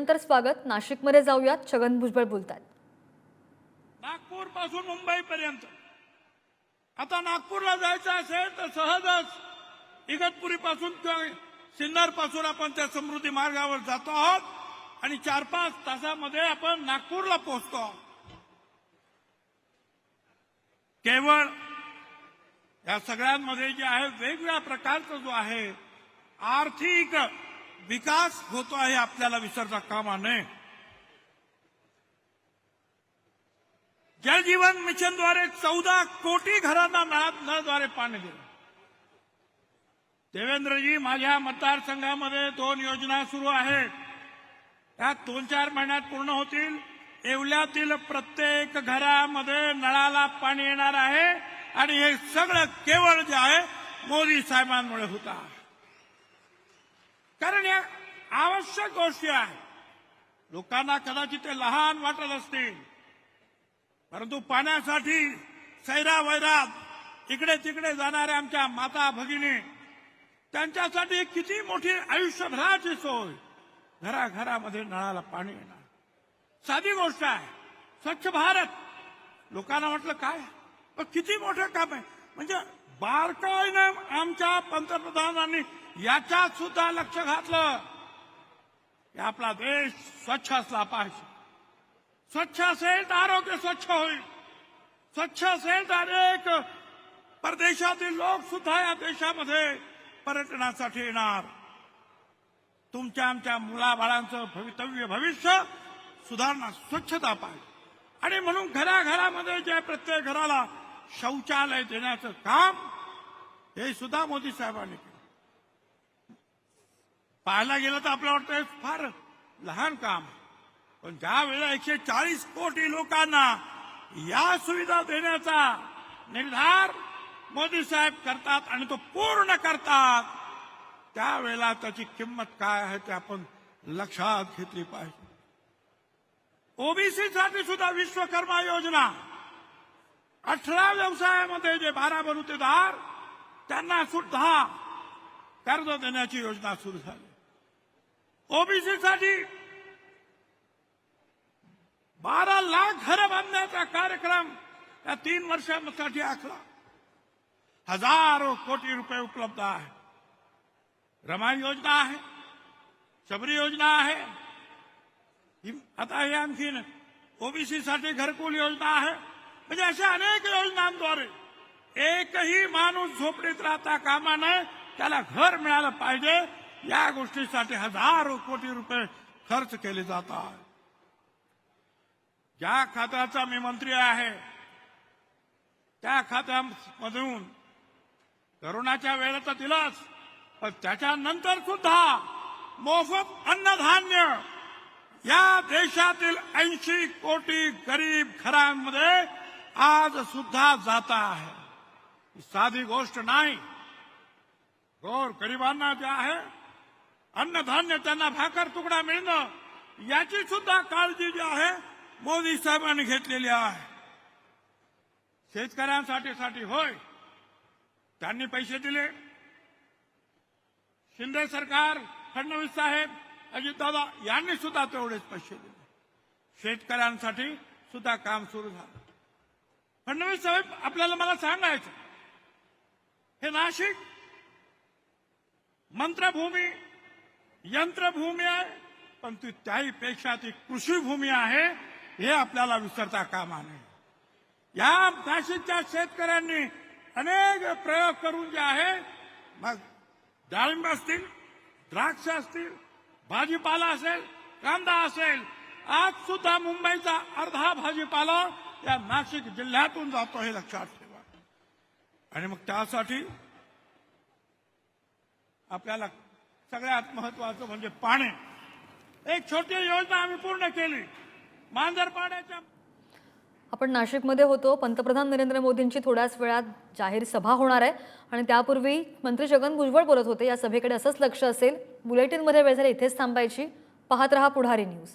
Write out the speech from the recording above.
बातमीनंतर स्वागत. नाशिकमध्ये जाऊयात. छगन भुजबळ बोलतात नागपूरपासून मुंबई पर्यंत आता नागपूरला जायचं असेल तर सहजच इगतपुरी पासून किंवा सिन्नरपासून आपण त्या समृद्धी मार्गावर जातो आहोत आणि चार पाच तासामध्ये आपण नागपूरला पोहोचतो आहोत. केवळ या सगळ्यांमध्ये जे आहे वेगवेगळ्या प्रकारचा जो आहे आर्थिक विकास होतो आहे आपल्याला विसरता कामा नये. जलजीवन मिशनद्वारे चौदा कोटी घरांना नळात नळद्वारे पाणी दिलं. देवेंद्रजी माझ्या मतदारसंघामध्ये दोन योजना सुरू आहेत. त्या दोन चार महिन्यात पूर्ण होतील. येवल्यातील प्रत्येक घरामध्ये नळाला पाणी येणार आहे. आणि हे सगळं केवळ जे आहे मोदी साहेबांमुळे होतं कारण या आवश्यक गोष्टी आहेत. लोकांना कदाचित ते लहान वाटत असतील. परंतु पाण्यासाठी सैरा वैरात इकडे तिकडे जाणाऱ्या आमच्या माता भगिनी त्यांच्यासाठी किती मोठी आयुष्यभराची सोय. घराघरामध्ये नळाला पाणी येणार. साधी गोष्ट आहे. स्वच्छ भारत. लोकांना म्हटलं काय? पण किती मोठं काम आहे. म्हणजे बारकाईनं आमच्या पंतप्रधानांनी याच्यात सुद्धा लक्ष घातलं की आपला देश स्वच्छ असला पाहिजे. स्वच्छ असेल तर आरोग्य स्वच्छ होईल. स्वच्छ असेल तर अनेक परदेशातील लोक सुद्धा या देशामध्ये पर्यटनासाठी येणार. तुमच्या आमच्या मुलाबाळांचं भवितव्य भविष्य सुधारणा स्वच्छता पाहिजे. आणि म्हणून घराघरामध्ये जे प्रत्येक घराला शौचालय देण्याचं काम हे सुद्धा मोदी साहेबांनी केलं. पाहायला गेलं तर आपल्या वाटतं फार लहान काम पण ज्या वेळेला एकशे चाळीस कोटी लोकांना या सुविधा देण्याचा निर्धार मोदी साहेब करतात आणि तो पूर्ण करतात त्यावेळेला त्याची किंमत काय आहे ते आपण लक्षात घेतली पाहिजे. ओबीसी साठी सुद्धा विश्वकर्मा योजना. अठरा व्यवसायामध्ये जे बारा बलुतेदार त्यांना सुद्धा कर्ज देण्याची योजना सुरू झाली. ओबीसी बारा लाख घरं बांधण्याचा कार्यक्रम या तीन वर्षांसाठी आखला हजारो कोटी रुपये उपलब्ध आहे रमाई योजना आहे शबरी योजना ही- आता हे ओबीसी साठी घरकुल योजना आहे म्हणजे अनेक योजनांद्वारे एकही माणूस झोपडीत राहता कामा नये त्याला घर मिळालं पाहिजे या गोष्टीसाठी हजारो कोटी रुपये खर्च केले जातात. ज्या खात्याचा मी मंत्री आहे त्या खात्यामधून करोनाच्या वेळेत तर दिलाच पण त्याच्यानंतर सुद्धा मोफत अन्नधान्य या देशातील ऐंशी कोटी गरीब घरांमध्ये आज सुद्धा जात आहे. साधी गोष्ट नाही. गोर गरिबांना जे आहे अन्नधान्य त्यांना भाकर तुकडा मिळणं याची सुद्धा काळजी जी आहे मोदी साहेबांनी घेतलेली आहे. शेतकऱ्यांसाठी साठी होय त्यांनी पैसे दिले. शिंदे सरकार फडणवीस साहेब अजितदादा यांनी सुद्धा तेवढेच पैसे दिले. शेतकऱ्यांसाठी सुद्धा काम सुरू झालं. फडणवीस साहेब आपल्याला मला सांगायचं हे नाशिक मंत्रभूमी यंत्रभूमी आहे पण ती त्याहीपेक्षा ती कृषीभूमी आहे हे आपल्याला विसरता कामा नये. या नाशिकच्या शेतकऱ्यांनी अनेक प्रयोग करून जे आहे मग डाळिंब असतील द्राक्ष असतील भाजीपाला असेल कांदा असेल आज सुद्धा मुंबईचा अर्धा भाजीपाला या नाशिक जिल्ह्यातून जातो हे लक्षात ठेवा. आणि मग त्यासाठी आपल्याला सगळ्यात महत्वाचं म्हणजे पाणी. एक छोटी योजना आम्ही पूर्ण केली. मांजरपाड्याच्या आपण नाशिकमध्ये होतो. पंतप्रधान नरेंद्र मोदींची थोड्याच वेळात जाहीर सभा होणार आहे. आणि त्यापूर्वी मंत्री छगन भुजबळ बोलत होते. या सभेकडे असंच लक्ष असेल. बुलेटिनमध्ये वेळ झाली इथेच थांबायची. पाहत रहा पुढारी न्यूज.